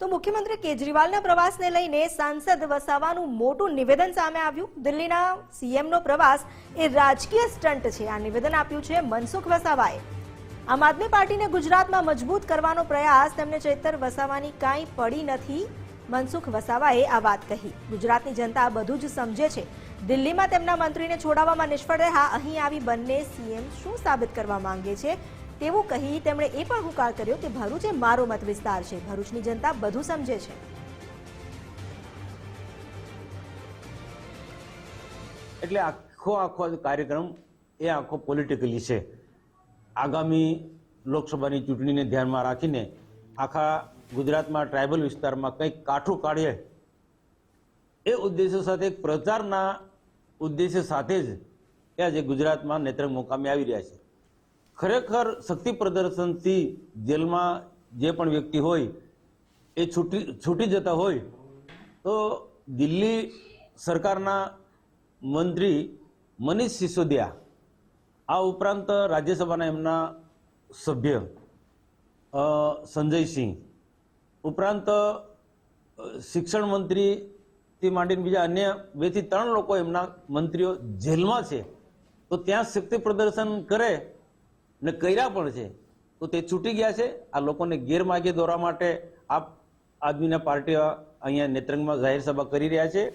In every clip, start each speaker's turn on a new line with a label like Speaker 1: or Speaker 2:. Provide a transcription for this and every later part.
Speaker 1: તો મુખ્યમંત્રી કેજરીવાલના પ્રવાસને લઈને સાંસદ વસાવાનું મોટું નિવેદન સામે આવ્યું. દિલ્હીના સીએમનો પ્રવાસ એ રાજકીય સ્ટન્ટ છે. આ નિવેદન આપ્યું છે મનસુખ વસાવાએ. આમ આદમી પાર્ટીને ગુજરાતમાં મજબૂત કરવાનો પ્રયાસ તેમને ચેતર વસાવાની કાંઈ પડી નથી. મનસુખ વસાવાએ આ વાત કહી. ગુજરાતની જનતા બધું જ સમજે છે. દિલ્હીમાં તેમના મંત્રીને છોડાવવામાં નિષ્ફળ રહ્યા. અહીં આવી બંને સીએમ શું સાબિત કરવા માંગે છે? તેવું કહી તેમણે એ પણ હુંકાર કર્યો કે ભરૂચ એ મારો મત વિસ્તાર છે. ભરૂચની જનતા બધું સમજે છે.
Speaker 2: એટલે આખો આખો કાર્યક્રમ એ આખો પોલિટિકલી છે. આગામી લોકસભાની ચૂંટણીને ધ્યાનમાં રાખીને આખા ગુજરાતમાં ટ્રાઇબલ વિસ્તારમાં કંઈક કાઠું કાઢીએ, એ ઉદ્દેશ્ય સાથે પ્રચારના ઉદ્દેશ્ય સાથે જ એ આજે ગુજરાતમાં નેત્રંગ મુકામે આવી રહ્યા છે. ખરેખર શક્તિ પ્રદર્શનથી જેલમાં જે પણ વ્યક્તિ હોય, એ છૂટી છૂટી જતા હોય, તો દિલ્હી સરકારના મંત્રી મનીષ સિસોદિયા આ ઉપરાંત રાજ્યસભાના એમના સભ્ય સંજય સંજયસિંહ ઉપરાંત શિક્ષણ મંત્રીથી માંડીને બીજા અન્ય બેથી ત્રણ લોકો એમના મંત્રીઓ જેલમાં છે, તો ત્યાં શક્તિ પ્રદર્શન કરે ને કર્યા પણ છે. તો તે છૂટી ગયા છે. આ લોકોને ગેરમાર્ગે દોરવા માટે આપ આદમીના પાર્ટીઓ અહીંયા નેત્રંગમાં જાહેર સભા કરી રહ્યા છે.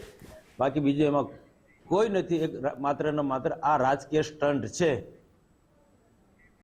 Speaker 2: બાકી બીજું એમાં કોઈ નથી. એક માત્ર ને માત્ર આ રાજકીય સ્ટન્ટ છે.